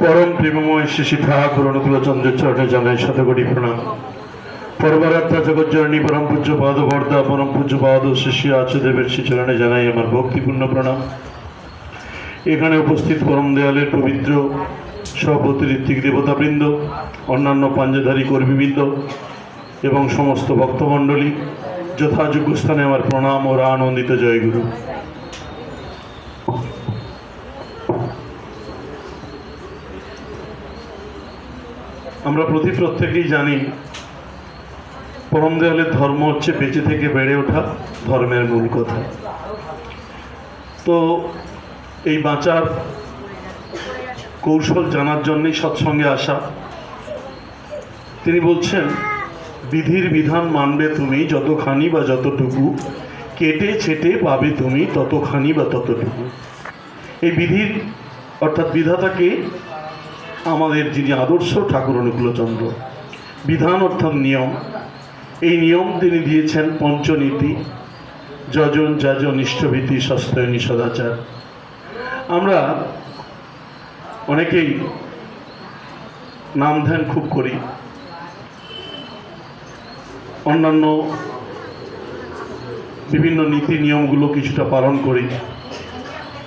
পরম প্রেমময় শিশি ঠাকুর অনুকূলচন্দ্রের চরণে জানাই শতকোটি প্রণাম। পরবরাত্মা জগজ্জননী পরম পূজ্য পাদ বর্দা পরম পূজ্য পাদ শিশি আচুদেবের শ্রীচরণে জানাই আমার ভক্তিপূর্ণ প্রণাম। এখানে উপস্থিত পরম দেয়ালের পবিত্র সভাপতি ঋত্বিক দেবতাবৃন্দ, অন্যান্য পাঞ্জাধারী কর্মীবৃন্দ এবং সমস্ত ভক্তমণ্ডলী, যথাযোগ্য স্থানে আমার প্রণাম ও আনন্দিত জয়গুরু। আমরা প্রতি প্রত্যেকেই জানি পরম দেয়ালের ধর্ম হচ্ছে বেঁচে থেকে বেড়ে ওঠা ধর্মের মূল কথা। তো এই বাঁচার কৌশল জানার জন্যই সৎসঙ্গে আসা। তিনি বলছেন, বিধির বিধান মানবে তুমি যতখানি বা যতটুকু, কেটে ছেটে পাবে তুমি ততখানি বা ততটুকু। এই বিধির অর্থাৎ বিধাতাকে আমাদের যিনি আদর্শ ঠাকুর অনুকূলচন্দ্র বিধান অর্থাৎ নিয়ম, এই নিয়ম তিনি দিয়েছেন পঞ্চনীতি, যজন যাজন ইষ্টভীতি সস্তায়নী সদাচার। আমরা অনেকেই নাম ধ্যান খুব করি। অন্যান্য বিভিন্ন নীতি নিয়মগুলো কিছুটা পালন করি।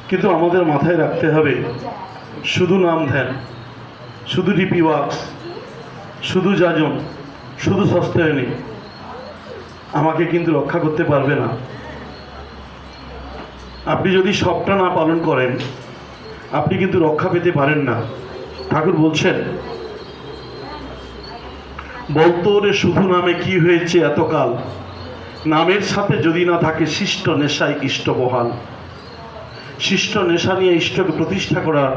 কিন্তু আমাদের মাথায় রাখতে হবে, শুধু নাম ধ্যান শুধু ডিপি ওয়ার্কস শুধু যাজন শুধু সস্তায়নী আমাকে কিন্তু রক্ষা করতে পারবে না। আপনি যদি সবটা না পালন করেন, আপনি কিন্তু রক্ষা পেতে পারেন না। ঠাকুর বলছেন, বলতো রে শুধু নামে কি হয়েছে এতকাল? নামের সাথে যদি না থাকে শিষ্ট নেশায় ইষ্ট বহাল শিষ্ট নেশা নিয়ে ইষ্টকে প্রতিষ্ঠা করার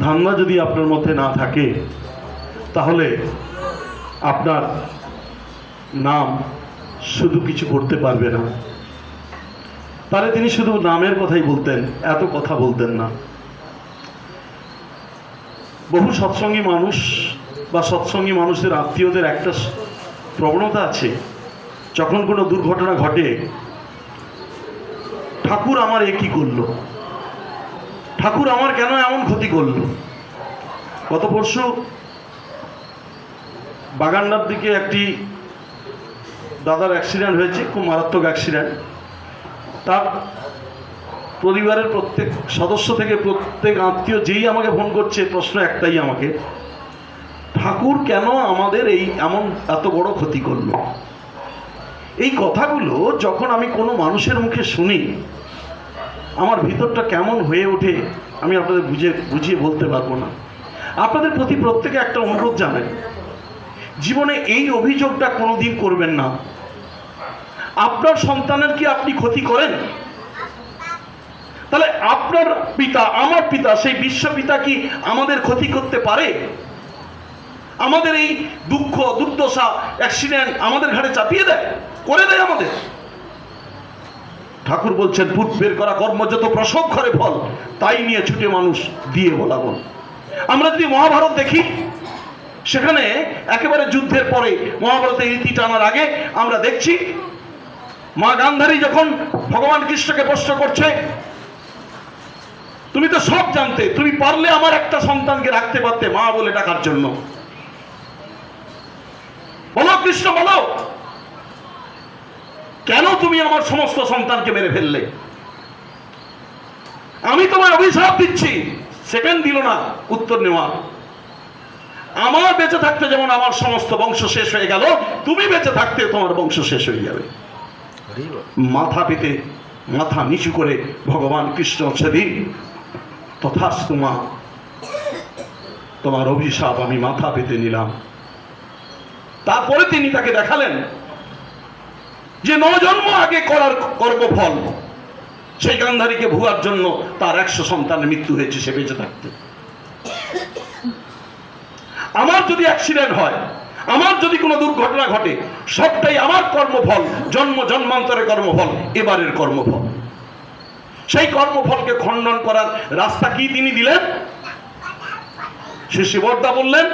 ধান্দা যদি আপনার মধ্যে না থাকে, তাহলে আপনার নাম শুধু কিছু করতে পারবে না। তাহলে তিনি শুধু নামের কথাই বলতেন, এত কথা বলতেন না। বহু সৎসঙ্গী মানুষ বা সৎসঙ্গী মানুষদের আত্মীয়দের একটা প্রবণতা আছে, যখন কোনো দুর্ঘটনা ঘটে, ঠাকুর আমার এ কি করল? ঠাকুর আমার কেন এমন ক্ষতি করল? গত পরশু বাগান্ডার দিকে একটি দাদার অ্যাক্সিডেন্ট হয়েছে, খুব মারাত্মক অ্যাক্সিডেন্ট তার পরিবারের প্রত্যেক সদস্য থেকে প্রত্যেক আত্মীয় যেই আমাকে ফোন করছে, প্রশ্ন একটাই আমাকে, ঠাকুর কেন আমাদের এই এমন এত বড় ক্ষতি করল? এই কথাগুলো যখন আমি কোনো মানুষের মুখে শুনি আমার ভিতরটা কেমন হয়ে ওঠে আমি আপনাদের বুঝে, বুঝিয়ে বলতে পারব না। আপনাদের প্রতি প্রত্যেকে একটা অনুরোধ জানাই, জীবনে এই অভিযোগটা কোনো দিন করবেন না। আপনার সন্তানের কি আপনি ক্ষতি করেন? তাহলে আপনার পিতা, আমার পিতা, সেই বিশ্ব পিতা কি আমাদের ক্ষতি করতে পারে? আমাদের এই দুঃখ, দুর্দশা অ্যাক্সিডেন্ট আমাদের ঘাড়ে চাপিয়ে দেয়? করে দেয় আমাদের? ঠাকুর বলছেন পূর্বের করা কর্ম যত প্রসব ঘরে ফল। তাই নিয়ে ছুটে মানুষ দিয়ে বলাবল আমরা যদি মহাভারত দেখি, সেখানে একেবারে যুদ্ধের পরে মহাভারতের ইতি টানার আগে আমরা দেখছি, মা গান্ধারী যখন ভগবান কৃষ্ণকে প্রশ্ন করছে, তুমি তো সব জানতে, তুমি পারলে আমার একটা সন্তানকে রাখতে পারতে মা বলে ডাকার জন্য? বলো কৃষ্ণ, বলো। কেন তুমি আমার সমস্ত সন্তানকে মেরে ফেললে? আমি তোমায় অভিশাপ দিচ্ছি। সেকেন্ড দিল না, উত্তর নেওয়া। আমার বেঁচে থাকতে যেমন আমার সমস্ত বংশ শেষ হয়ে গেল, তুমি বেঁচে থাকতে তোমার বংশ শেষ হয়ে যাবে। মাথা পেতে, মাথা নিচু করে ভগবান কৃষ্ণ সেদিন তথাস তোমা তোমার অভিশাপ আমি মাথা পেতে নিলাম। তারপরে তিনি তাকে দেখালেন যে নজন্ম আগে করার কর্মফল, সেই গান্ধারীকে ভুয়ার জন্য তার একশো সন্তানের মৃত্যু হয়েছে সে বেঁচে থাকতে। আমার যদি অ্যাক্সিডেন্ট হয়, আমার যদি কোনো দুর্ঘটনা ঘটে, সবটাই আমার কর্মফল, জন্ম জন্মান্তরের কর্মফল, এবারের কর্মফল। সেই কর্মফলকে খণ্ডন করার রাস্তা কি তিনি দিলেন? সে শিবর্দা বললেন,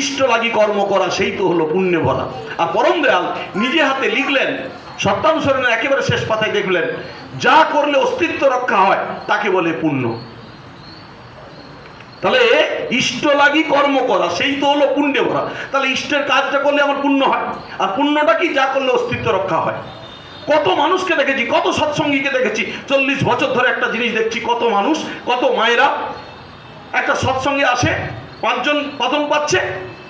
ইষ্ট লাগি কর্ম করা, সেই তো হলো পুণ্য ভরা আর পরম দয়াল নিজে হাতে লিখলেন সত্যানুসরণের একেবারে শেষ পাতায় দেখলেন, যা করলে অস্তিত্ব রক্ষা হয়, তাকে বলে পুণ্য। তাহলে ইষ্ট লাগি কর্ম করা, সেই তো হলো পুণ্যে ভরা। তাহলে ইষ্টের কাজটা করলে আমার পুণ্য হয়, আর পুণ্যটা কি? যা করলে অস্তিত্ব রক্ষা হয়। কত মানুষকে দেখেছি, কত সৎসঙ্গীকে দেখেছি, চল্লিশ বছর ধরে একটা জিনিস দেখছি, কত মানুষ, কত মায়েরা, একটা সৎসঙ্গে আসে, পাঁচজন পাতন পাচ্ছে,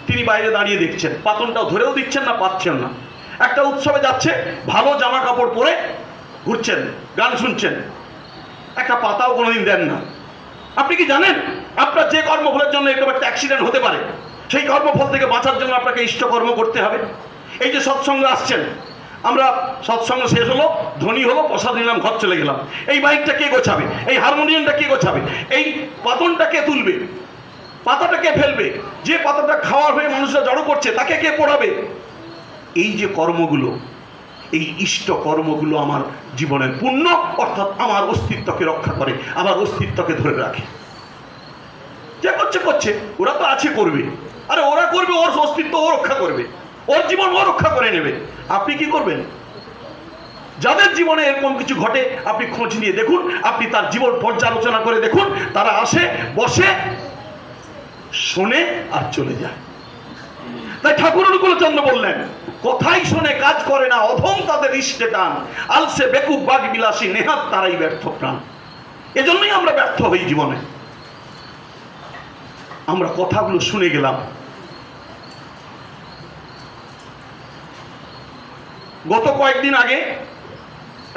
তিনি বাইরে দাঁড়িয়ে দেখছেন। পাতনটাও ধরেও দিচ্ছেন না, পাচ্ছেন না। একটা উৎসবে যাচ্ছে, ভালো জামা কাপড় পরে ঘুরছেন, গান শুনছেন। একটা পাতাও কোনোদিন দেন না। আপনি কি জানেন? আপনার যে কর্মফলের জন্য এরকম একটা অ্যাক্সিডেন্ট হতে পারে, সেই কর্মফল থেকে বাঁচার জন্য আপনাকে ইষ্টকর্ম করতে হবে। এই যে সৎসঙ্গে আসছেন, আমরা সৎসঙ্গ শেষ হলো, ধনী হলো, প্রসাদ নিলাম, ঘর চলে গেলাম। এই বাইকটা কে গোছাবে? এই হারমোনিয়ামটা কে গোছাবে? এই পাতনটা কে তুলবে? পাতাটা কে ফেলবে? যে পাতাটা খাওয়ার হয়ে মানুষরা জড়ো করছে, তাকে কে পড়াবে? এই যে কর্মগুলো, এই ইষ্ট কর্মগুলো আমার জীবনের পুণ্য অর্থাৎ আমার অস্তিত্বকে রক্ষা করে, আমার অস্তিত্বকে ধরে রাখে। যে করছে করছে, ওরা তো আছে, করবে। আরে ওরা করবে, ওর অস্তিত্ব ও রক্ষা করবে। ওর জীবন ও রক্ষা করে নেবে। আপনি কি করবেন? যাদের জীবনে এরকম কিছু ঘটে, আপনি খোঁজ নিয়ে দেখুন, আপনি তার জীবন পর্যালোচনা করে দেখুন, তারা আসে, বসে, শোনে আর চলে যায়। তাই ঠাকুর অনুকূলচন্দ্র বললেন কোথায় শোনে কাজ করে না, অধম তাদের ইষ্টে টান। আলসে, বেকুব বাগ বিলাসী নেহাত তারাই ব্যর্থ প্রাণ। এজন্যই আমরা ব্যর্থ হই জীবনে। আমরা কথাগুলো শুনে গেলাম। গত কয়েকদিন আগে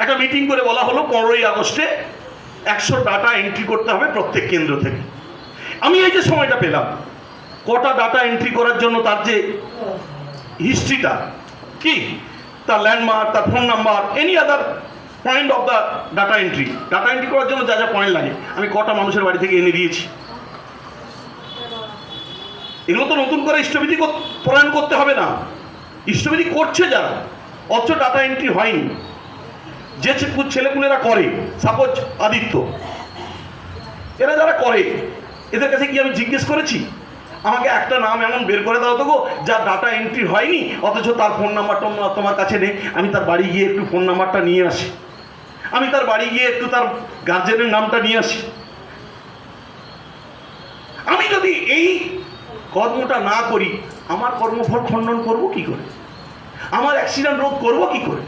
একটা মিটিং করে বলা হলো, পনেরোই আগস্টে একশো ডাটা এন্ট্রি করতে হবে প্রত্যেক কেন্দ্র থেকে। আমি এই যে সময়টা পেলাম, কটা ডাটা এন্ট্রি করার জন্য তার যে হিস্ট্রিটা কি তার ল্যান্ডমার্ক তার phone number any other point of the data entry data entry করার জন্য যা যা পয়েন্ট লাগে। আমি কটা মানুষের বাড়ি থেকে এনে দিয়েছি। এগুলো তো নতুন করে ইষ্টবিধি প্রণয়ন করতে হবে না। ইষ্টবিধি করছে যারা, অথচ ডাটা এন্ট্রি হয়নি। যে ছেলেপুলেরা করে সাপোজ আদিত্য। এরা যারা করে, এদের কাছে কি আমি জিজ্ঞেস করেছি? আমাকে একটা নাম এমন বের করে দাও তো গো, যার ডাটা এন্ট্রি হয়নি, অথচ তার ফোন নাম্বারটা তোমার কাছে নেই। আমি তার বাড়ি গিয়ে একটু ফোন নাম্বারটা নিয়ে আসি। আমি তার বাড়ি গিয়ে একটু তার গার্জেনের নামটা নিয়ে আসি। আমি যদি এই কর্মটা না করি, আমার কর্মফল খণ্ডন করব কি করে? আমার অ্যাক্সিডেন্ট রোধ করব কি করে?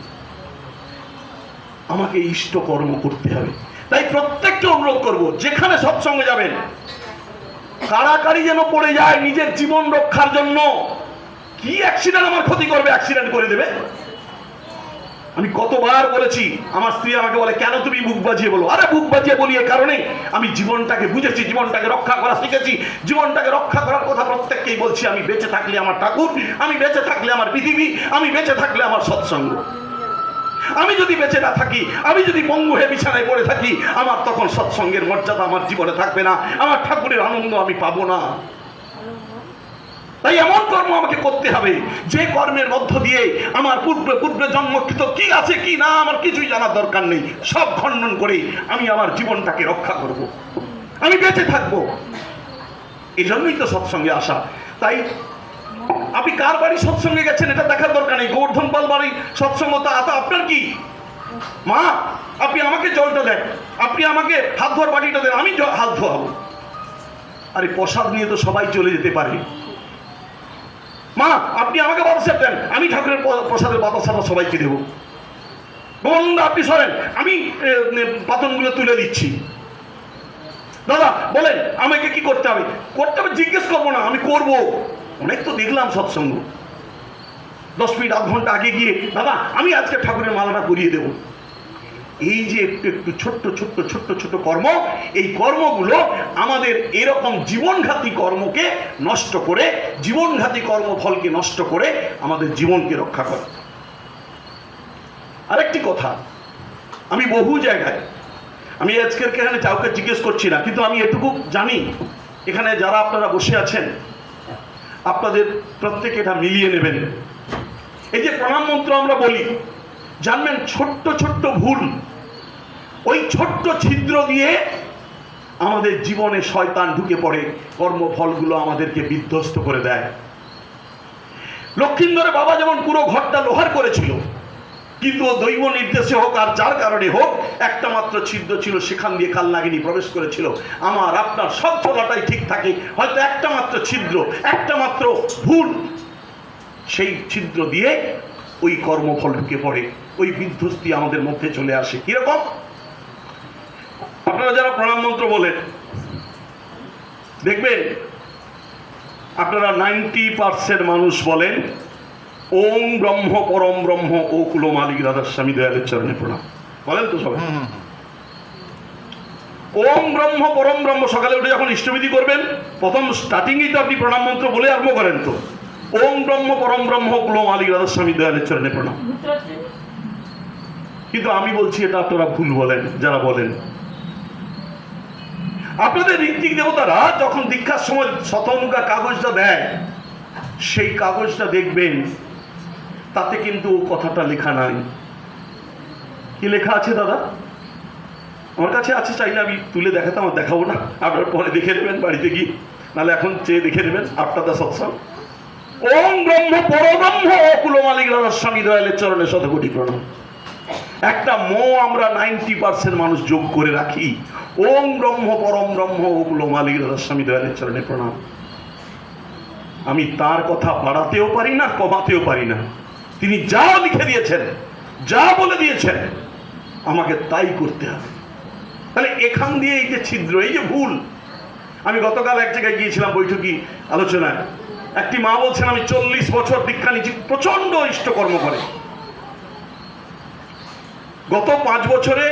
আমাকে ইষ্ট কর্ম করতে হবে। তাই প্রত্যেককে অনুরোধ করব, যেখানে সৎসঙ্গে যাবেন কারাকারি যেন পড়ে যায় নিজের জীবন রক্ষার জন্য, কি অ্যাক্সিডেন্ট আমার ক্ষতি করবে? অ্যাক্সিডেন্ট করে দেবে? আমি কতবার বলেছি, আমার স্ত্রী আমাকে বলে, কেন তুমি বুক বাজিয়ে বলো? আরে বুক বাজিয়ে বলি এ কারণে, আমি জীবনটাকে বুঝেছি, জীবনটাকে রক্ষা করা শিখেছি, জীবনটাকে রক্ষা করার কথা প্রত্যেককেই বলছি, আমি বেঁচে থাকলে আমার ঠাকুর, আমি বেঁচে থাকলে আমার পৃথিবী, আমি বেঁচে থাকলে আমার সৎসঙ্গ। আমি যদি বেঁচে না থাকি, আমি যদি পঙ্গু হয়ে বিছানায় পড়ে থাকি, আমার তখন সৎসঙ্গের মর্যাদা আমার জীবনে থাকবে না। আমার ঠাকুরের আনন্দ আমি পাবো না। তাই এমন কর্ম আমাকে করতে হবে, যে কর্মের মধ্য দিয়ে আমার পূর্বে পূর্বে জন্মকৃত কি আছে, কি না, আমার কিছুই জানার দরকার নেই। সব খণ্ডন করে আমি আমার জীবনটাকে রক্ষা করব। আমি বেঁচে থাকব। এই জন্যই তো সৎসঙ্গে আসা। তাই আপনি কার বাড়ি সৎসঙ্গে গেছেন এটা দেখার দরকার নেই। গোবর্ধন পাল বাড়ি সৎসঙ্গ তা আপনার কি? মা, আপনি আমাকে জলটা দেন। আপনি আমাকে হাত ধোয়ার বাটিটা দেন। আমি হাত ধোয়াবো। আরে প্রসাদ নিয়ে তো সবাই চলে যেতে পারে। মা, আপনি আমাকে বাতাসা দেন। আমি ঠাকুরের প্রসাদের বাতাসাটা সবাইকে দেবো। গোবন্ধ আপনি সরেন। আমি পাতনগুলো তুলে দিচ্ছি। দাদা, বলেন, আমাকে কি করতে হবে? করতে হবে, জিজ্ঞেস করব না। আমি করব। অনেক তো দেখলাম সৎসঙ্গ। দশ মিনিট, আধ ঘণ্টা আগে গিয়ে দাদা আমি আজকে ঠাকুরের মালাটা করিয়ে দেবো। এই যে একটু একটু ছোট্ট ছোট্ট ছোট্ট ছোট্ট কর্ম, এই কর্মগুলো আমাদের এরকম জীবনঘাতী কর্মকে নষ্ট করে, জীবনঘাতী কর্মফলকে নষ্ট করে আমাদের জীবনকে রক্ষা করে। আরেকটি কথা, আমি বহু জায়গায়, আমি আজকের এখানে কাউকে জিজ্ঞেস করছি না, কিন্তু আমি এটুকু জানি, এখানে যারা আপনারা বসে আছেন আপনাদের প্রত্যেকে এটা মিলিয়ে নেবেন। এই যে প্রণাম মন্ত্র আমরা বলি, জানবেন ছোট্ট ছোট্ট ভুল। ওই ছোট্ট ছিদ্র দিয়ে আমাদের জীবনে শয়তান ঢুকে পড়ে, কর্মফলগুলো আমাদেরকে বিধ্বস্ত করে দেয়। লক্ষ্মীন্দরে বাবা যেমন পুরো ঘরটা লোহার করেছিল কিন্তু ও দৈব নির্দেশে হোক আর যার কারণে হোক, একটা মাত্র ছিদ্র ছিল, সেখান দিয়ে কাল নাগিনী প্রবেশ করেছিল। আমার, আপনার সব চলাটাই ঠিক থাকে। হয়তো একটা মাত্র ছিদ্র, একটা মাত্র ভুল। সেই ছিদ্র দিয়ে ওই কর্মফল ঢুকে পড়ে। ওই বিধ্বস্তি আমাদের মধ্যে চলে আসে। কীরকম? আপনারা যারা প্রণাম মন্ত্র বলেন, দেখবেন আপনারা নাইনটি পার্সেন্ট মানুষ বলেন ওম ব্রহ্ম পরম ব্রহ্ম ও কুল মালিক রাধার স্বামী দয়ালের চরণে প্রণাম। বলেন তো সবাই। ওম ব্রহ্ম পরম ব্রহ্ম সকালে উঠে যখন ইষ্টবিধি করবেন প্রথম স্টার্টিংয়েই তো আপনি প্রণাম মন্ত্র বলে আরম্ভ করেন তো। ওম ব্রহ্ম পরম ব্রহ্ম কুলো মালিক রাধার স্বামী দয়ালের চরণে প্রণাম। কিন্তু আমি বলছি এটা আপনারা ভুল বলেন যারা বলেন। আপনাদের ঋত্বিক দেবতারা যখন দীক্ষার সময় শতমুখা কাগজটা দেয় সেই কাগজটা দেখবেন তাতে কিন্তু ও কথাটা লেখা নাই। কি লেখা আছে দাদা? আমার কাছে আছে, চাইলে আমি তুলে দেখাতে আমার দেখাবো না। আপনার পরে দেখে নেবেন বাড়িতে গিয়ে। নাহলে এখন চেয়ে দেখে নেবেন আপনার দা সৎসঙ্গ ওম ব্রহ্ম পরব্রহ্ম অকুল মালিক রাজার স্বামী দয়ালের চরণে শতকোটি প্রণাম। একটা মো আমরা নাইনটি পার্সেন্ট মানুষ যোগ করে রাখি। ওম ব্রহ্ম পরম ব্রহ্ম অকুল মালিক রাজার স্বামী দয়ালের চরণে প্রণাম। আমি তার কথা বাড়াতেও পারি না, কমাতেও পারি না। তিনি যা লিখে দিয়েছেন, যা বলে দিয়েছেন, আমাকে তাই করতে হবে। তাহলে এখান দিয়ে এই যে ছিদ্র, এই যে ভুল, আমি গতকাল এক জায়গায় গিয়েছিলাম বৈঠকি আলোচনায়। একটি মা বলছেন, আমি চল্লিশ বছর দীক্ষা নিচ্ছি প্রচণ্ড ইষ্টকর্ম করে। গত পাঁচ বছরে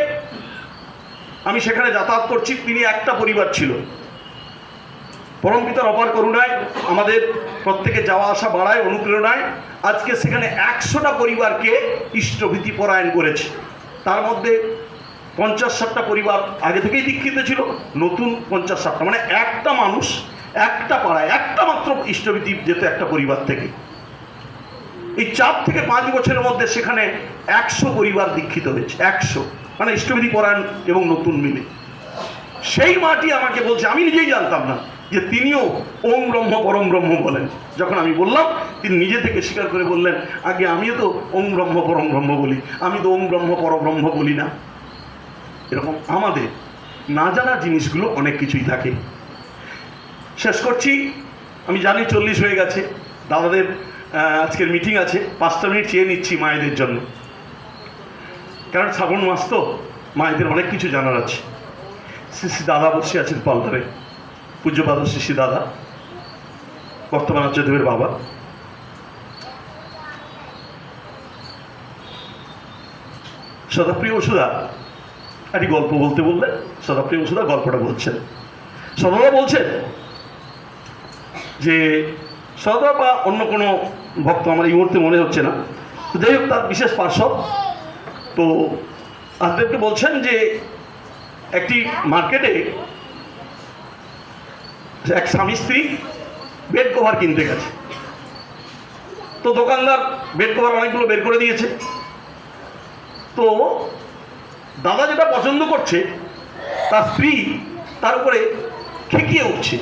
আমি সেখানে যাতায়াত করছি, তিনি একটা পরিবার ছিল। পরম পিতার অপার করুণায় আমাদের প্রত্যেকে যাওয়া আসা বাড়ায়, অনুপ্রেরণায় আজকে সেখানে একশোটা পরিবারকে ইষ্টভীতি পরায়ণ করেছে। তার মধ্যে পঞ্চাশ ষাটটা পরিবার আগে থেকেই দীক্ষিত ছিল, নতুন পঞ্চাশ ষাটটা। মানে একটা মানুষ, একটা পাড়ায়, একটা মাত্র ইষ্টভীতি যেত একটা পরিবার থেকে। এই চার থেকে পাঁচ বছরের মধ্যে সেখানে একশো পরিবার দীক্ষিত হয়েছে, একশো। মানে ইষ্টবিধি পরায়ণ এবং নতুন মিলে। সেই মাটি আমাকে বলছে, আমি নিজেই জানতাম না। যে তিনিও ওম ব্রহ্ম পরম ব্রহ্ম বলেন। যখন আমি বললাম, তিনি নিজে থেকে স্বীকার করে বললেন, আগে আমিও তো ওম ব্রহ্ম পরম ব্রহ্ম বলি, আমি তো ওম ব্রহ্ম পরব্রহ্ম বলি না। এরকম আমাদের না জানা জিনিসগুলো অনেক কিছুই থাকে। শেষ করছি, আমি জানি চল্লিশ হয়ে গেছে, দাদাদের আজকের মিটিং আছে, পাঁচটা মিনিট চেয়ে নিচ্ছি মায়েদের জন্য। কারণ শ্রাবণ মাস তো, মায়েদের অনেক কিছু জানার আছে। দাদা বসে আছেন পালধারে পূজ্যপাদ শ্রী দাদা, বর্তমান আচার্যদেবের বাবা। সদাপ্রিয় ওষুধা একটি গল্প বলতে বললেন সদাপ্রিয় ওষুধা গল্পটা বলছেন। সদাদা বলছেন যে, সদা বা অন্য কোনো ভক্ত আমার এই মুহূর্তে মনে হচ্ছে না। তো যাই হোক, তার বিশেষ পার্শ্বদ তো আপনাদেরকে বলছেন যে, একটি মার্কেটে এক স্বামী স্ত্রী বেড কভার কিনতে গেছে। তো দোকানদার বেড কভার অনেকগুলো বের করে দিয়েছে। তো দাদা যেটা পছন্দ করছে, তার স্ত্রী তার উপরে খেকিয়ে উঠছে।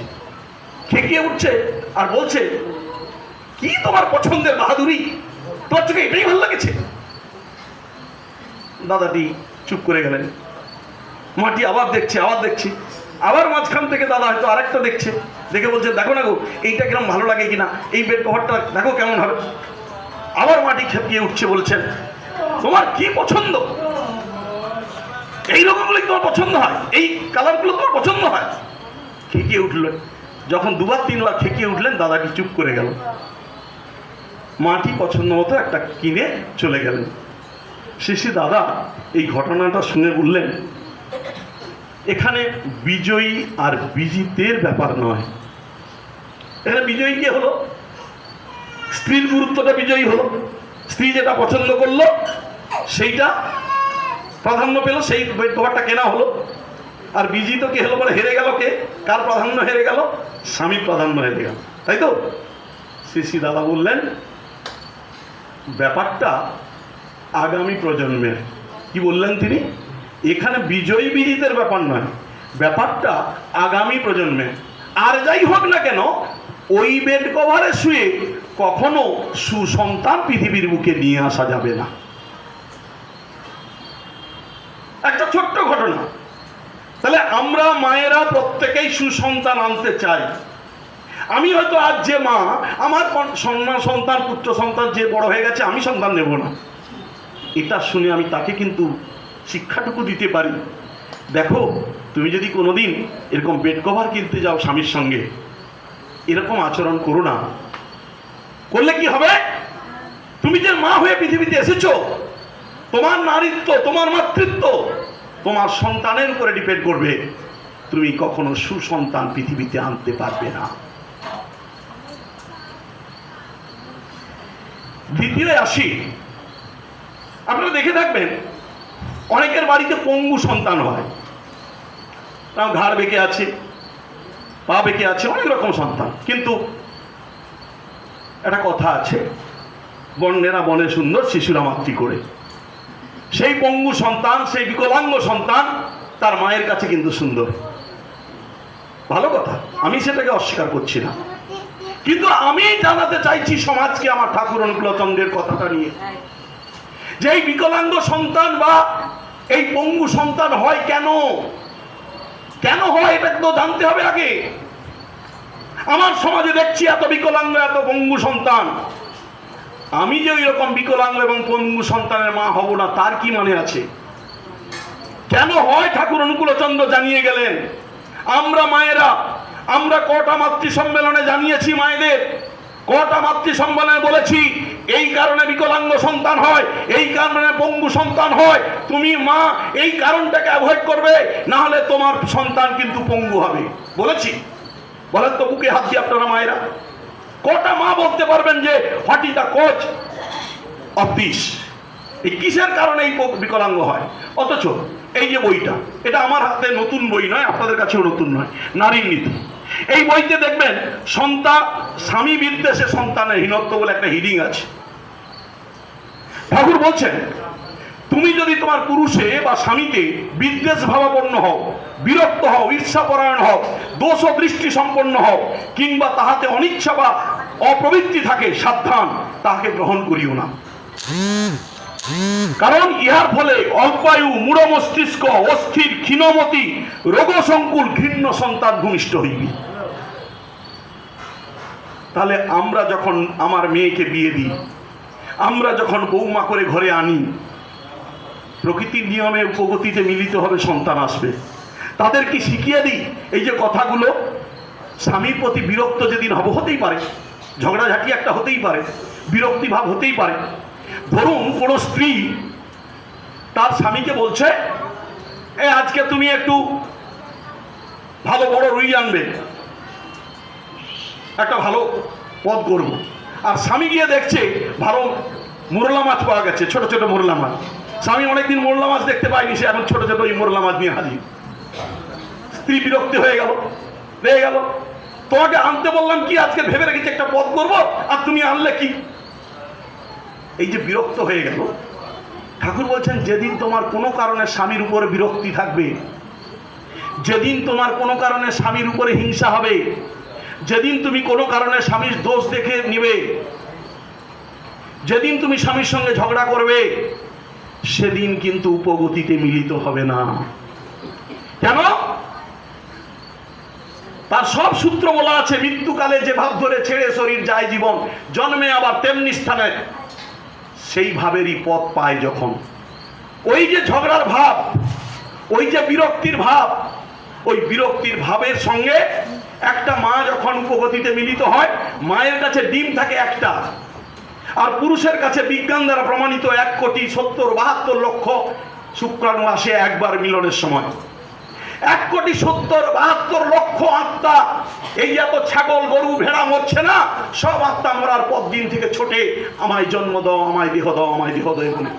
খেকিয়ে উঠছে আর বলছে, কি তোমার পছন্দের বাহাদুরি? তোমার চোখে এটাই ভালো লাগেছে? দাদাটি চুপ করে গেলেন। মাটি আবার দেখছে আবার দেখছে। আবার মাঝখান থেকে দাদা হয়তো আরেকটা দেখছে। দেখে বলছে, দেখো না গো, এইটা কিরম ভালো লাগে কিনা? এই বেড কভারটা দেখো কেমন হবে? আবার মাটি খেপিয়ে উঠছে বলছেন, তোমার কি পছন্দ? এই রকমগুলো তোমার পছন্দ হয়? এই কালারগুলো তোমার পছন্দ হয়? খেকিয়ে উঠলেন। যখন দুবার তিনবার খেকিয়ে উঠলেন, দাদাটি চুপ করে গেল। মাটি পছন্দ মতো একটা কিনে চলে গেলেন। শেষে দাদা এই ঘটনাটা শুনে বললেন এখানে বিজয়ী আর বিজিতের ব্যাপার নয়। এখানে বিজয়ী কে হলো? স্ত্রীর গুরুত্বটা বিজয়ী হলো। স্ত্রী যেটা পছন্দ করল, সেইটা প্রাধান্য পেল, সেই কভারটা কেনা হলো। আর বিজিত কে হলো বলে হেরে গেল কে? কার প্রাধান্য হেরে গেল? স্বামীর প্রাধান্য হেরে গেল। তাই তো? শ্রী দাদা বললেন, ব্যাপারটা আগামী প্রজন্মের। কি বললেন তিনি? এখানে বিজয়ী বিজিতের ব্যাপার নয়। ব্যাপারটা আগামী প্রজন্মে। আর যাই হোক না কেন, ওই বেড কভারে শুয়ে কখনো সুসন্তান পৃথিবীর বুকে নিয়ে আসা যাবে না। একটা ছোট্ট ঘটনা। তাহলে আমরা মায়েরা প্রত্যেকেই সুসন্তান আনতে চাই। আমি হয়তো আজ যে মা, আমার সন্মান সন্তান, পুত্র সন্তান যে বড় হয়ে গেছে, আমি সন্তান নেব না। এটা শুনে আমি তাকে কিন্তু শিক্ষাটুকু দিতে পারি। দেখো, তুমি যদি কোনোদিন এরকম বেড কভার কিনতে যাও স্বামীর সঙ্গে, এরকম আচরণ করো না। করলে কি হবে? তুমি যে মা হয়ে পৃথিবীতে এসেছ, তোমার নারীত্ব, তোমার মাতৃত্ব, তোমার সন্তানের উপরে ডিপেন্ড করবে। তুমি কখনো সুসন্তান পৃথিবীতে আনতে পারবে না। দ্বিতীয় আসি আপনারা দেখে থাকবেন অনেকের বাড়িতে পঙ্গু সন্তান হয়। তাও ঘাড় বেঁকে আছে, পা বেঁকে আছে, অনেক রকম সন্তান। কিন্তু একটা কথা আছে, বন্যেরা বনে সুন্দর শিশুরা মাতৃ করে। সেই পঙ্গু সন্তান, সেই বিকলাঙ্গ সন্তান তার মায়ের কাছে কিন্তু সুন্দর। ভালো কথা, আমি সেটাকে অস্বীকার করছি না। কিন্তু আমি জানাতে চাইছি সমাজকে আমার ঠাকুর অনুকূলচন্দ্রের কথাটা নিয়ে। যে এই বিকলাঙ্গ সন্তান বা এই পঙ্গু সন্তান হয় কেন? কেন হয় এটা তো জানতে হবে আগে। আমার সমাজে দেখছি এত বিকলাঙ্গ, এত পঙ্গু সন্তান। আমি যে ওই রকম বিকলাঙ্গ এবং পঙ্গু সন্তানের মা হব না, তার কি মানে আছে? কেন হয়? ঠাকুর অনুকূলচন্দ্র জানিয়ে গেলেন, আমরা মায়েরা, আমরা কটা মাতৃ সম্মেলনে জানিয়েছি মায়েদের, কটা মাতৃ সম্মেলনে বলেছি এই কারণে বিকলাঙ্গ সন্তান হয়, এই কারণে পঙ্গু সন্তান হয়। তুমি মা, এই কারণটাকে অ্যাভয়েড করবে না হলে তোমার সন্তান কিন্তু পঙ্গু হবে। বলেছি? বলেন তো বুকে হাত দিয়ে আপনারা মায়েরা। কটা মা বলতে পারবেন যে what is the cause of this এই কিসের কারণে এই বিকলাঙ্গ হয়? অথচ এই যে বইটা, এটা আমার হাতে নতুন বই নয়, আপনাদের কাছেও নতুন নয়, নারীর নীতি। এই বইতে দেখবেন সন্তান স্বামী বিদ্বেষে সন্তানের হীনত্ব বলে একটা হিডিং আছে। ঠাকুর বলছেন, তুমি যদি তোমার পুরুষে বা স্বামীতে বিদ্বেষ ভাবাপন্ন হও, বিরক্ত হও, ঈর্ষাপরায়ণ হও দোষ ও দৃষ্টি সম্পন্ন হও, কিংবা তাহাতে অনিচ্ছা বা অপ্রবৃত্তি থাকে, সাবধান, তাহাকে গ্রহণ করিও না। কারণ ইহার ফলে অল্পায়ু মূঢ় মস্তিষ্ক অস্থির, ক্ষীণমতি, রোগসংকুল, ঘৃণ্য সন্তান ভূমিষ্ঠ হইবে। তাহলে আমরা যখন আমার মেয়েকে বিয়ে দিই আমরা যখন বৌমা করে ঘরে আনি, প্রকৃতির নিয়মে উপগতিতে মিলিত হবে সন্তান আসবে। তাদেরকে শিখিয়ে দিই, এই যে কথাগুলো, স্বামীর প্রতি বিরক্ত যেদিন হব হতেই পারে, ঝগড়াঝাটি একটা হতেই পারে বিরক্তি ভাব হতেই পারে। ধরুন কোনো স্ত্রী তার স্বামীকে বলছে, এ, আজকে তুমি একটু ভালো বড় রুই আনবে, একটা ভালো পদ করব আর স্বামী গিয়ে দেখছে, ভালো মোরলা মাছ পাওয়া গেছে, ছোট ছোট মোরলা মাছ। স্বামী অনেকদিন মোরলা মাছ দেখতে পায়নি, সে এখন ছোট ছোট ওই মোরলা মাছ নিয়ে হাজির। স্ত্রী বিরক্তি হয়ে গেল, রেগে গেল। তোমাকে আনতে বললাম কি, আজকে ভেবে রেখেছি একটা পদ করব, আর তুমি আনলে কি? এই যে বিরক্ত হয়ে গেল, ঠাকুর বলছেন, যেদিন তোমার কোনো কারণে স্বামীর উপরে বিরক্তি থাকবে, যেদিন তোমার কোনো কারণে স্বামীর উপরে হিংসা হবে যেদিন তুমি কোনো কারণে স্বামীর দোষ দেখে নিবে, যেদিন তুমি স্বামীর সঙ্গে ঝগড়া করবে, সেদিন কিন্তু উপগতিতে মিলিত হবে না। কেন? তার সব সূত্র বলা আছে, মৃত্যুকালে যে ভাব ধরে ছেড়ে শরীর যায় জীবন, জন্মে আবার তেমনি স্থানে। সেই ভাবেরই পথ পায় যখন। ওই যে ঝগড়ার ভাব, ওই যে বিরক্তির ভাব ওই বিরক্তির ভাবের সঙ্গে একটা মা যখন উপগতিতে মিলিত হয়, মায়ের কাছে ডিম থাকে একটা, আর পুরুষের কাছে বিজ্ঞান দ্বারা প্রমাণিত এক কোটি সত্তর বাহাত্তর লক্ষ শুক্রাণু আসে একবার মিলনের সময়। এক কোটি সত্তর, বাহাত্তর লক্ষ আত্মা। এই এত ছাগল, গরু, ভেড়া মরছে না? সব আত্মা মরার পর দিন থেকে ছোটে, আমায় জন্ম দাও, আমায় দেহ দাও, আমায় দেহ দাও বলে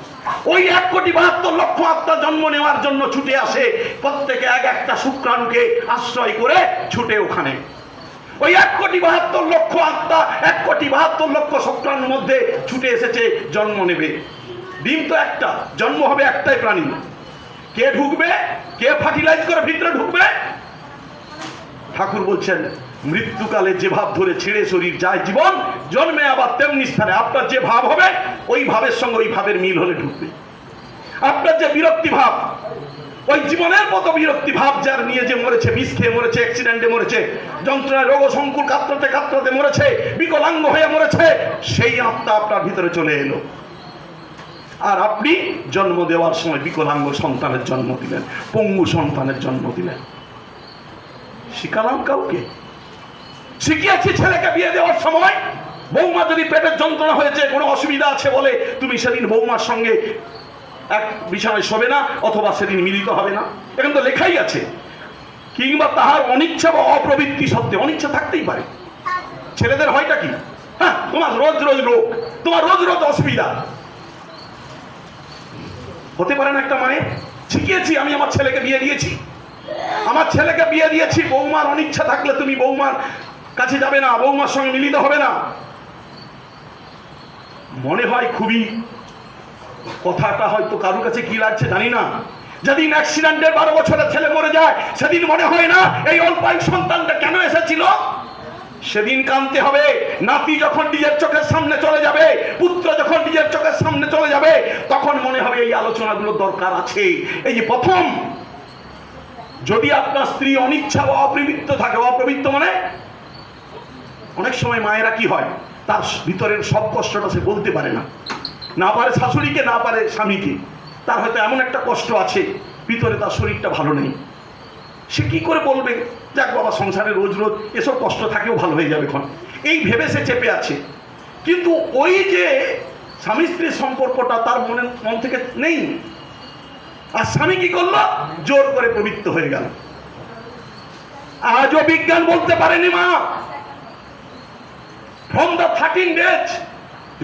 ওই এক কোটি বাহাত্তর লক্ষ আত্মা জন্ম নেওয়ার জন্য ছুটে আসে। প্রত্যেকে এক একটা শুক্রাণুকে আশ্রয় করে ছুটে ওখানে। ওই এক কোটি বাহাত্তর লক্ষ আত্মা, এক কোটি বাহাত্তর লক্ষ শুক্রাণুর মধ্যে ছুটে এসেছে, জন্ম নেবে। ডিম তো একটা, জন্ম হবে একটাই প্রাণী। কে ঢুকবে? কে ফার্টিলাইজ করে ভিতরে ঢুকবে? ঠাকুর বলছেন, মৃত্যুকালে যে ভাব ধরে ছেড়ে শরীর যায় জীবন, জন্মে আবার তেমনি স্থানে। আপনার যে ভাব হবে, ওই ভাবের সঙ্গে ওই ভাবের মিল হলে ঢুকবে। আপনার যে বিরক্তি ভাব, ওই জীবনের মতো বিরক্তি ভাব যার নিয়ে যে মরেছে, বিষ খেয়ে মরেছে অ্যাক্সিডেন্টে মরেছে, যন্ত্রণায় রোগ সংকুল কাতরাতে কাতরাতে মরেছে, বিকলাঙ্গ হয়ে মরেছে, সেই আত্মা আপনার ভিতরে চলে এলো। আর আপনি জন্ম দেওয়ার সময় বিকলাঙ্গ সন্তানের জন্ম দিলেন, পঙ্গু সন্তানের জন্ম দিলেন। শিখালাম কাউকে? শিখিয়েছি ছেলেকে বিয়ে দেওয়ার সময়। বৌমা যদি পেটের যন্ত্রণা হয়েছে, কোনো অসুবিধা আছে বলে, তুমি সেদিন বৌমার সঙ্গে এক বিছানায় শোবে না, অথবা সেদিন মিলিত হবে না। এখন তো লেখাই আছে। কিংবা তাহার অনিচ্ছা বা অপ্রবৃত্তি সত্ত্বে, অনিচ্ছা থাকতেই পারে। ছেলেদের হয়টা কি? হ্যাঁ তোমার রোজ রোজ রোগ, তোমার রোজ রোজ অসুবিধা। হতে পারে না একটা মায়ের শিখিয়েছি, আমি আমার ছেলেকে বিয়ে দিয়েছি। আমার ছেলেকে বিয়ে দিয়েছি, বৌমার অনিচ্ছা থাকলে তুমি বৌমার কাছে যাবে না, বৌমার সঙ্গে মিলিত হবে না। মনে হয় খুবই কথাটা হয়তো কারোর কাছে কি লাগছে জানি না। যেদিন অ্যাক্সিডেন্টের বারো বছরের ছেলে মরে যায়, সেদিন মনে হয় না এই অল্প সন্তানটা কেন এসেছিল? সেদিন কানতে হবে, নাতি যখন নিজের চোখের সামনে চলে যাবে, পুত্র যখন নিজের চোখের সামনে চলে যাবে, তখন মনে হবে এই আলোচনাগুলো দরকার আছে। এই যে প্রথম, যদি আপনার স্ত্রী অনিচ্ছা বা অপ্রবৃত্ত থাকে, অপ্রবৃত্ত মানে অনেক সময় মায়েরা কি হয়, তার ভিতরের সব কষ্টটা সে বলতে পারে না। না পারে শাশুড়িকে, না পারে স্বামীকে। তার হয়তো এমন একটা কষ্ট আছে, ভিতরে তার শরীরটা ভালো নেই। সে কি করে বলবে? যাক বাবা, সংসারে রোজ রোজ এসব কষ্ট থাকেও ভালো হয়ে যাবে এখন। এই ভেবে সে চেপে আছে। কিন্তু ওই যে স্বামী স্ত্রীর সম্পর্কটা তার মনে, মন থেকে নেই। আর স্বামী কি করল? জোর করে পবিত্র হয়ে গেল। আজও বিজ্ঞান বলতে পারেনি মা। ফ্রম দ্য থার্টিন ডেজ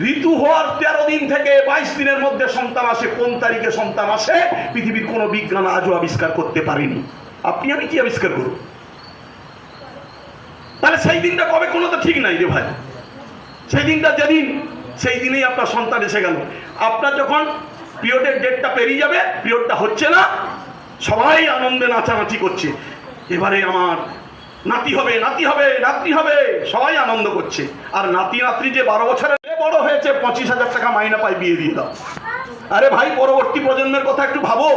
ঋতু হওয়ার তেরো দিন থেকে বাইশ দিনের মধ্যে সন্তান আসে। কোন তারিখে সন্তান আসে? পৃথিবীর কোনো বিজ্ঞান আজও আবিষ্কার করতে পারেনি। আপনি আমি কি আবিষ্কার করব? তাহলে সেই দিনটা কবে? কোনো তো ঠিক নাই রে ভাই। সেই দিনটা যেদিন, সেই দিনেই আপনার সন্তান এসে গেল। আপনার যখন পিরিয়ডের ডেটটা পেরিয়ে যাবে, পিরিয়ডটা হচ্ছে না, সবাই আনন্দে নাচানাচি করছে। এবারে আমার নাতি হবে নাতি হবে নাতি হবে, সবাই আনন্দ করছে। আর নাতি নাতনি যে বারো বছরের বড় হয়েছে, পঁচিশ হাজার টাকা মাইনা পাই বিয়ে দিয়ে দাও। আরে ভাই, পরবর্তী প্রজন্মের কথা একটু ভাবো।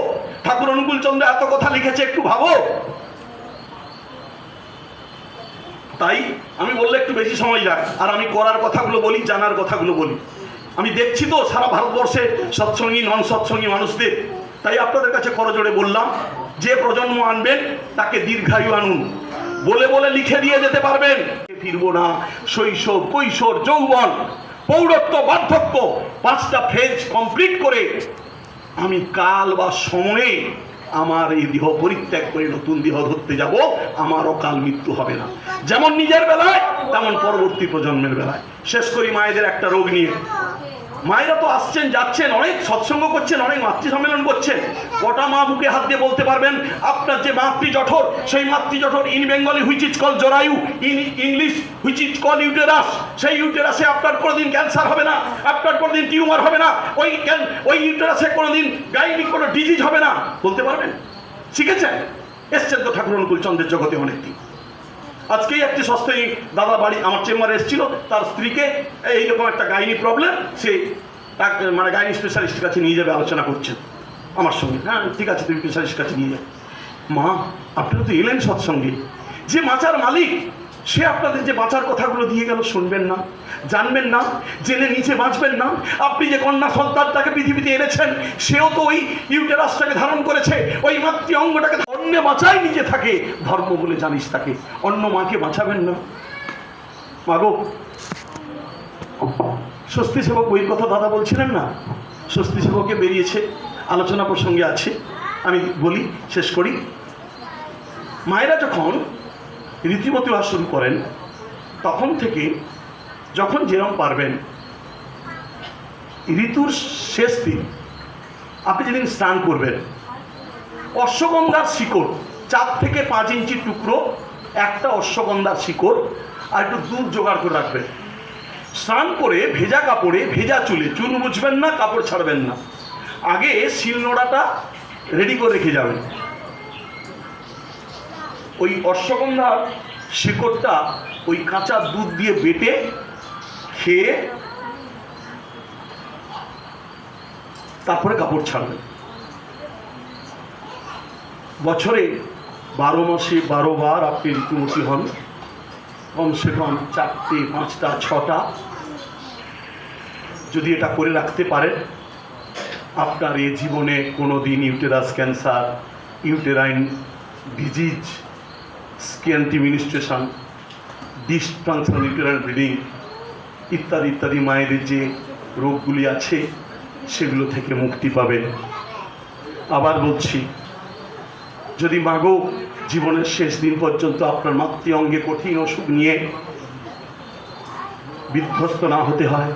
ঠাকুর অনুকূল চন্দ্র এত কথা লিখেছে, একটু ভাবো। তাই আমি বললে একটু বেশি সময় যাক। আর আমি করার কথাগুলো বলি, জানার কথাগুলো বলি। আমি দেখছি তো সারা ভারতবর্ষে সৎসঙ্গী, নন সৎসঙ্গী মানুষদের। তাই আপনাদের কাছে করজোড়ে বললাম, যে প্রজন্ম আনবেন, তাকে দীর্ঘায়ু আনুন। বলে বলে লিখে দিয়ে যেতে পারবেন। ফিরবো না। শৈশব, কৈশোর, যৌবন, পৌরত্ব, বার্ধক্য, পাঁচটা ফেজ কমপ্লিট করে আমি কাল বা সময়ে আমার এই দেহ পরিত্যাগ করে নতুন দেহ ধরতে যাব আমার অকাল মৃত্যু হবে না। যেমন নিজের বেলায়, তেমন পরবর্তী প্রজন্মের বেলায়। শেষ করি মায়েদের একটা রোগ নিয়ে। মায়েরা তো আসছেন, যাচ্ছেন, অনেক সৎসঙ্গ করছেন, অনেক মাতৃ সম্মেলন করছেন। কটা মা বুকে হাত দিয়ে বলতে পারবেন, আপনার যে মাতৃ জঠর, সেই মাতৃ জঠর in Bengali which is call জরায়ু in English which is call uterus সেই ইউটেরাসে আপনার কোনোদিন ক্যান্সার হবে না, আপনার কোনোদিন টিউমার হবে না, ওই ওই ইউটেরাসে কোনোদিন গাইনিক কোনো ডিজিজ হবে না। বলতে পারবেন? শিখেছেন? এসছেন তো ঠাকুর অনুকূল চন্দ্রের জগতে অনেকদিন। আজকেই একটি সস্তায়ী দাদা বাড়ি আমার চেম্বারে এসেছিল, তার স্ত্রীকে এইরকম একটা গাইনি প্রবলেম সে মানে গাইনি স্পেশালিস্টের কাছে নিয়ে যাবে, আলোচনা করছেন আমার সঙ্গে। হ্যাঁ ঠিক আছে, তুমি স্পেশালিস্টের কাছে নিয়ে যাবে মা, আপনি তো এলেন সৎসঙ্গে। যে মাচার মালিক সে আপনাদের যে বাঁচার কথাগুলো দিয়ে গেল শুনবেন না, জানবেন না, জেনে নিচে বাঁচবেন না। আপনি যে কন্যা সন্তানটাকে পৃথিবীতে এনেছেন, সেও তো ওই ইউটেরাসটাকে ধারণ করেছে, ওই মাতৃ অঙ্গটাকে অন্য বাঁচাই নিজে থাকে, ধর্ম বলে জানিস তাকে। অন্য মাকে বাঁচাবেন না। মাগো স্বস্তি সেবক বইয়ের কথা দাদা বলছিলেন না? স্বস্তি সেবকে বেরিয়েছে, আলোচনা প্রসঙ্গে আছে। আমি বলি, শেষ করি। মায়েরা যখন রীতিমতো শুরু করেন, তখন থেকে যখন যেরম পারবেন, ঋতুর শেষ দিন আপনি যেদিন স্নান করবেন অশ্বগন্ধার শিকড়, চার থেকে পাঁচ ইঞ্চি টুকরো একটা অশ্বগন্ধার শিকড় আর একটু দুধ জোগাড় করে রাখবেন। স্নান করে ভেজা কাপড়ে, ভেজা চুলে, চুল মুছবেন না, কাপড় ছাড়বেন না। আগে শিলনোড়াটা রেডি করে রেখে যাবেন। ওই অশ্বগন্ধার শিকড়টা ওই কাঁচা দুধ দিয়ে বেটে খেয়ে তারপরে কাপড় ছাড়বেন বছরে বারো মাসে বারো বার আপনি ঋতুমতী হন। কমসে কম চারটে, পাঁচটা, ছটা। যদি এটা করে রাখতে পারেন, আপনার এই জীবনে কোনো দিন uterus cancer, uterine disease skin ডিমিনিস্ট্রেশন dysfunctional uterine bleeding ইত্যাদি ইত্যাদি মায়েদের যে রোগগুলি আছে, সেগুলো থেকে মুক্তি পাবেন। আবার বলছি, যদি মাগো জীবনের শেষ দিন পর্যন্ত আপনার মাতৃ অঙ্গে কঠিন অসুখ নিয়ে বিধ্বস্ত না হতে হয়,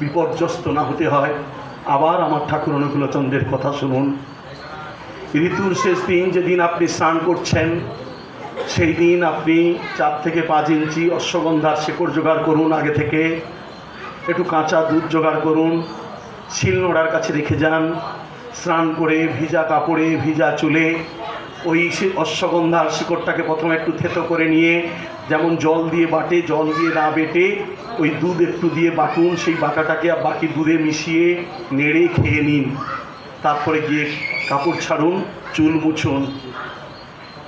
বিপর্যস্ত না হতে হয়, আবার আমার ঠাকুর অনুকূলচন্দ্রের কথা শুনুন। ঋতুর শেষ দিন যেদিন আপনি স্নান করছেন সেই দিন আপনি চার থেকে পাঁচ ইঞ্চি অশ্বগন্ধার শেকড় জোগাড় করুন আগে থেকে। একটু কাঁচা দুধ জোগাড় করুন। শিলনোড়ার কাছে রেখে যান। স্নান করে ভিজা কাপড়ে, ভিজা চুলে ওই অশ্বগন্ধার শিকড়টাকে প্রথমে একটু থেতো করে নিয়ে, যেমন জল দিয়ে বাটে, জল দিয়ে না বেটে ওই দুধ একটু দিয়ে বাটুন, সেই বাটাটাকে বাকি দুধে মিশিয়ে নেড়ে খেয়ে নিন। তারপরে গিয়ে কাপড় ছাড়ুন, চুল মুছুন।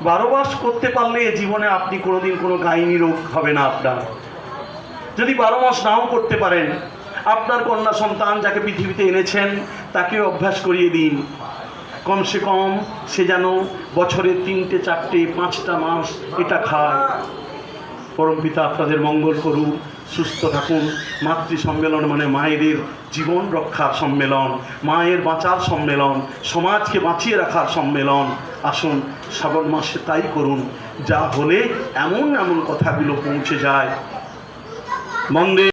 বারো মাস করতে পারলে জীবনে আপনি কোনোদিন কোনো গাইনি রোগ হবে না আপনার। যদি বারো মাস নাও করতে পারেন, আপনার কন্যা সন্তান যাকে পৃথিবীতে এনেছেন তাকেও অভ্যাস করিয়ে দিন। কমসে কম সে যেন বছরে তিনটে, চারটে, পাঁচটা মাস এটা খায়। পরমপিতা আপনাদের মঙ্গল করুন, সুস্থ থাকুন। মাতৃ সম্মেলন মানে মায়েদের জীবন রক্ষার সম্মেলন, মায়ের বাঁচার সম্মেলন, সমাজকে বাঁচিয়ে রাখার সম্মেলন। আসুন শ্রাবণ মাসে তাই করুন যা হলে এমন এমন কথাগুলো পৌঁছে যায়। বন্দে